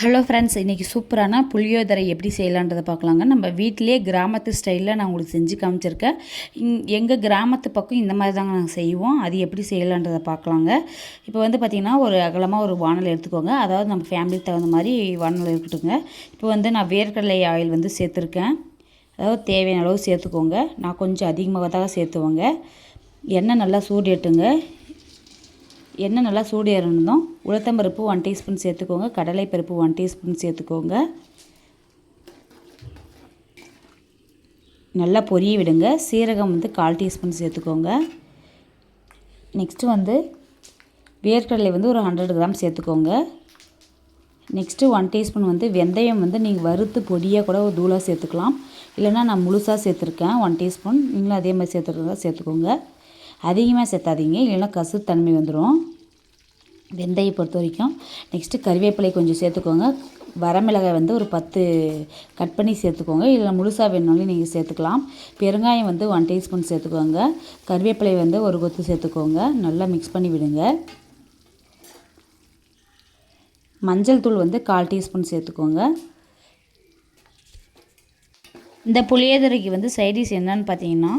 Hello friends இன்றைக்கி சூப்பரான புளியோதரை எப்படி செய்யலான்றதை பார்க்கலாங்க. நம்ம வீட்டிலே கிராமத்து ஸ்டைலில் நான் உங்களுக்கு செஞ்சு காமிச்சிருக்கேன். எங்கள் கிராமத்து பக்கம் இந்த மாதிரி தாங்க நாங்கள் செய்வோம். அது எப்படி செய்யலான்றதை பார்க்கலாங்க. இப்போ வந்து பார்த்திங்கன்னா ஒரு அகலமாக ஒரு வானல் எடுத்துக்கோங்க. அதாவது நம்ம ஃபேமிலிக்கு தகுந்த மாதிரி வானல் இருக்கட்டுங்க இப்போ வந்து நான் வேர்க்கடலை ஆயில் வந்து சேர்த்துருக்கேன். அதாவது தேவையான அளவு சேர்த்துக்கோங்க. நான் கொஞ்சம் அதிகமாக தான் சேர்த்துவோங்க. எண்ணெய் நல்லா சூடு எட்டுங்க. எண்ணெய் நல்லா சூடு ஏறணும். உளுத்தம்பருப்பு ஒன் டீஸ்பூன் சேர்த்துக்கோங்க. கடலைப்பருப்பு ஒன் டீஸ்பூன் சேர்த்துக்கோங்க. நல்லா பொரிய விடுங்க. சீரகம் வந்து கால் டீஸ்பூன் சேர்த்துக்கோங்க. நெக்ஸ்ட்டு வந்து வேர்க்கடலை வந்து ஒரு ஹண்ட்ரட் கிராம் சேர்த்துக்கோங்க. நெக்ஸ்ட்டு ஒன் டீஸ்பூன் வந்து வெந்தயம் வந்து நீங்கள் வறுத்து பொடியாக கூட ஒரு தூளாக சேர்த்துக்கலாம். இல்லைனா நான் முழுசாக சேர்த்துருக்கேன். ஒன் டீஸ்பூன் நீங்களும் அதே மாதிரி சேர்த்துருக்கா சேர்த்துக்கோங்க. அதிகமாக சேர்த்தாதீங்க. இல்லைன்னா கசு தன்மை வந்துடும் வெந்தயை பொறுத்த வரைக்கும் நெக்ஸ்ட்டு கறிவேப்பிலை கொஞ்சம் சேர்த்துக்கோங்க. வரமிளகாய் வந்து ஒரு பத்து கட் பண்ணி சேர்த்துக்கோங்க. இல்லை முழுசாக வேணும்னாலும் நீங்கள் சேர்த்துக்கலாம். பெருங்காயம் வந்து ஒன் டீஸ்பூன் சேர்த்துக்கோங்க. கறிவேப்பிலை வந்து ஒரு கொத்து சேர்த்துக்கோங்க. நல்லா மிக்ஸ் பண்ணி விடுங்க. மஞ்சள் தூள் வந்து கால் டீஸ்பூன் சேர்த்துக்கோங்க. இந்த புளியோதரைக்கு வந்து சைடிஷ் என்னன்னு பார்த்தீங்கன்னா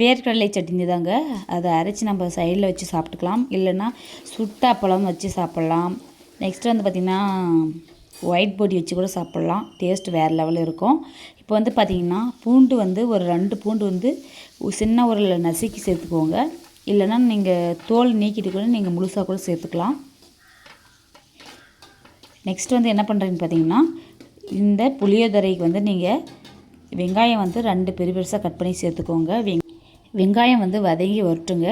வேர்க்கடலை சட்னி தாங்க. அதை அரைச்சி நம்ம சைடில் வச்சு சாப்பிட்டுக்கலாம். இல்லைன்னா சுட்ட அப்பளம் வச்சு சாப்பிட்லாம். நெக்ஸ்ட்டு வந்து பார்த்திங்கன்னா ஒயிட் பொடி வச்சு கூட சாப்பிட்லாம். டேஸ்ட் வேறு லெவலில் இருக்கும். இப்போ வந்து பார்த்திங்கன்னா பூண்டு வந்து ஒரு ரெண்டு பூண்டு வந்து சின்ன உரலில் நசுக்கி சேர்த்துக்கோங்க. இல்லைன்னா நீங்கள் தோல் நீக்கிட்டு கூட நீங்கள் முழுசாக கூட சேர்த்துக்கலாம். நெக்ஸ்ட் வந்து என்ன பண்ணுறீங்கன்னு பார்த்தீங்கன்னா இந்த புளியோதரைக்கு வந்து நீங்கள் வெங்காயம் வந்து ரெண்டு பெரிய பெருசாக கட் பண்ணி சேர்த்துக்கோங்க. வெங் வெங்காயம் வந்து வதங்கி வரட்டுங்க.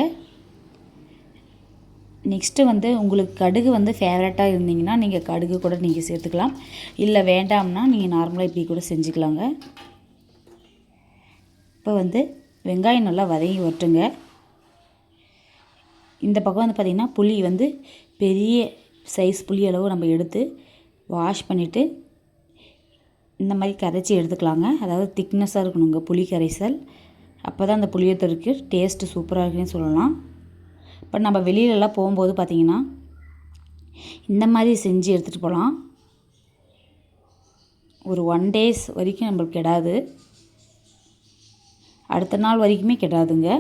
நெக்ஸ்ட்டு வந்து உங்களுக்கு கடுகு வந்து ஃபேவரட்டாக இருந்தீங்கன்னா நீங்கள் கடுகு கூட நீங்கள் சேர்த்துக்கலாம். இல்லை வேண்டாம்னா நீங்கள் நார்மலாக இப்படி கூட செஞ்சுக்கலாங்க. இப்போ வந்து வெங்காயம் நல்லா வதங்கி வரட்டுங்க. இந்த பக்கம் வந்து பார்த்திங்கன்னா புளி வந்து பெரிய சைஸ் புளி அளவு நம்ம எடுத்து வாஷ் பண்ணிவிட்டு இந்த மாதிரி கரைச்சி எடுத்துக்கலாங்க. அதாவது திக்னஸாக இருக்கணுங்க புளி கரைசல். அப்போ தான் அந்த புளியத்தருக்கு டேஸ்ட்டு சூப்பராக இருக்குன்னு சொல்லலாம். இப்போ நம்ம வெளியிலலாம் போகும்போது பார்த்திங்கன்னா இந்த மாதிரி செஞ்சு எடுத்துகிட்டு போகலாம். ஒரு ஒன் டேஸ் வரைக்கும் நம்மளுக்கு கெடாது. அடுத்த நாள் வரைக்குமே கெடாதுங்க.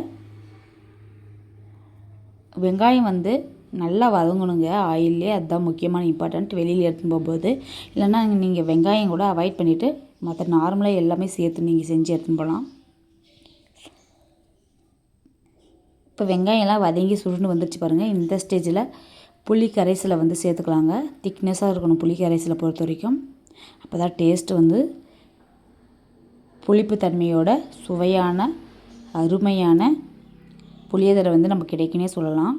வெங்காயம் வந்து நல்லா வதங்கணுங்க. ஆயிலே அதுதான் முக்கியமான இம்பார்ட்டண்ட் வெளியில் எடுத்துன்னு போகும்போது. இல்லைன்னா நீங்கள் வெங்காயம் கூட அவாய்ட் பண்ணிவிட்டு மற்ற நார்மலாக எல்லாமே சேர்த்து நீங்கள் செஞ்சு எடுத்துன்னு போகலாம். இப்போ வெங்காயம்லாம் வதங்கி சுருண்டு வந்துருச்சு பாருங்கள் இந்த ஸ்டேஜில் புளி கரைசலை வந்து சேர்த்துக்கலாங்க. திக்னஸாக இருக்கணும் புளி கரைசலை பொறுத்த வரைக்கும். அப்போ தான் டேஸ்ட்டு வந்து புளிப்பு தன்மையோட சுவையான அருமையான புளியதரை வந்து நம்ம கிடைக்குன்னே சொல்லலாம்.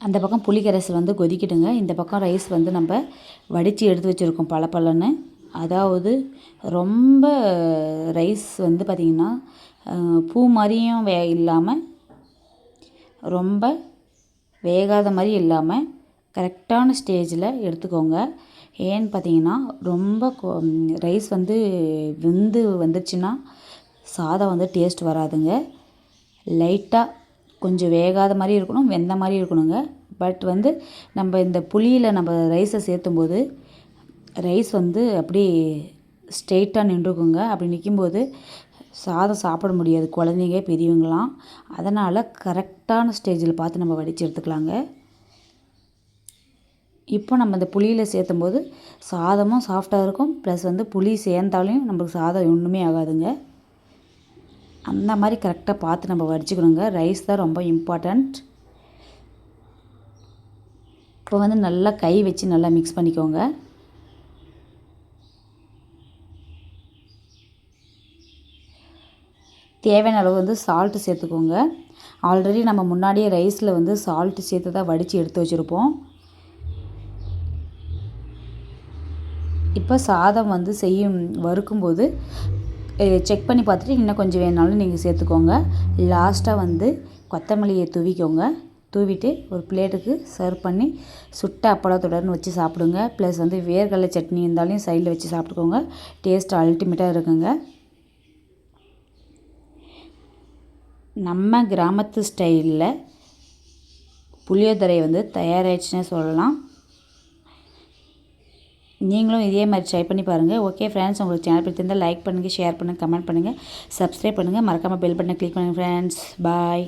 அந்த பக்கம் புளிக்கரைசல் வந்து கொதிக்கிட்டுங்க. இந்த பக்கம் ரைஸ் வந்து நம்ம வடித்து எடுத்து வச்சுருக்கோம் பல பலன்னு அதாவது ரொம்ப ரைஸ் வந்து பார்த்திங்கன்னா பூ மாதிரியும் வே இல்லாமல் ரொம்ப வேகாத மாதிரி இல்லாமல் கரெக்டான ஸ்டேஜில் எடுத்துக்கோங்க. ஏன்னு பார்த்தீங்கன்னா ரொம்ப ரைஸ் வந்து வெந்து வந்துச்சுன்னா சாதம் வந்து டேஸ்ட் வராதுங்க. லைட்டாக கொஞ்சம் வேகாத மாதிரி இருக்கணும் வெந்த மாதிரி இருக்கணுங்க. பட் வந்து நம்ம இந்த புளியில் நம்ம ரைஸை சேர்த்தும்போது ரைஸ் வந்து அப்படி ஸ்ட்ரெயிட்டாக நின்றுக்குங்க. அப்படி நிற்கும்போது சாதம் சாப்பிட முடியாது. குழந்தைங்க பெரியவங்களாம் அதனால் கரெக்டான ஸ்டேஜில் பார்த்து நம்ம வடித்து எடுத்துக்கலாங்க. இப்போ நம்ம இந்த புளியில் சேர்த்தும் போது சாதமும் சாஃப்டாக இருக்கும். ப்ளஸ் வந்து புளி சேர்ந்தாலையும் நம்மளுக்கு சாதம் ஒன்றுமே ஆகாதுங்க. அந்த மாதிரி கரெக்டாக பார்த்து நம்ம வடிச்சுக்கணுங்க. ரைஸ் தான் ரொம்ப இம்பார்ட்டண்ட் இப்போ வந்து நல்லா கை வச்சு நல்லா மிக்ஸ் பண்ணிக்கோங்க. தேவையான அளவு வந்து சால்ட்டு சேர்த்துக்கோங்க. ஆல்ரெடி நம்ம முன்னாடியே ரைஸில் வந்து சால்ட்டு சேர்த்து தான் வடித்து எடுத்து வச்சுருப்போம். இப்போ சாதம் வந்து செய்யும் வறுக்கும்போது செக் பண்ணி பார்த்துட்டு இன்னும் கொஞ்சம் வேணாலும் நீங்கள் சேர்த்துக்கோங்க. லாஸ்ட்டாக வந்து கொத்தமல்லியை தூவிக்கோங்க. தூவிட்டு ஒரு பிளேட்டுக்கு சர்வ் பண்ணி சுட்ட அப்பளத்துடன் வச்சு சாப்பிடுங்க. ப்ளஸ் வந்து வேர்கடலை சட்னி இருந்தாலும் சைடில் வச்சு சாப்பிட்டுக்கோங்க. டேஸ்ட் அல்டிமேட்டாக இருக்குங்க. நம்ம கிராமத்து ஸ்டைலில் புளியோதரை வந்து தயாராகிடுச்சுன்னே சொல்லலாம். நீங்களும் இதே மாதிரி ட்ரை பண்ணி பாருங்கள் ஓகே ஃப்ரெண்ட்ஸ் உங்களுக்கு சேனல் பிடிச்சிருந்தால் லைக் பண்ணுங்கள் ஷேர் பண்ணுங்கள் கமெண்ட் பண்ணுங்கள் சப்ஸ்கிரைப் பண்ணுங்கள் மறக்காமல் பெல் பட்டனை கிளிக் பண்ணுங்கள் ஃப்ரெண்ட்ஸ் பாய்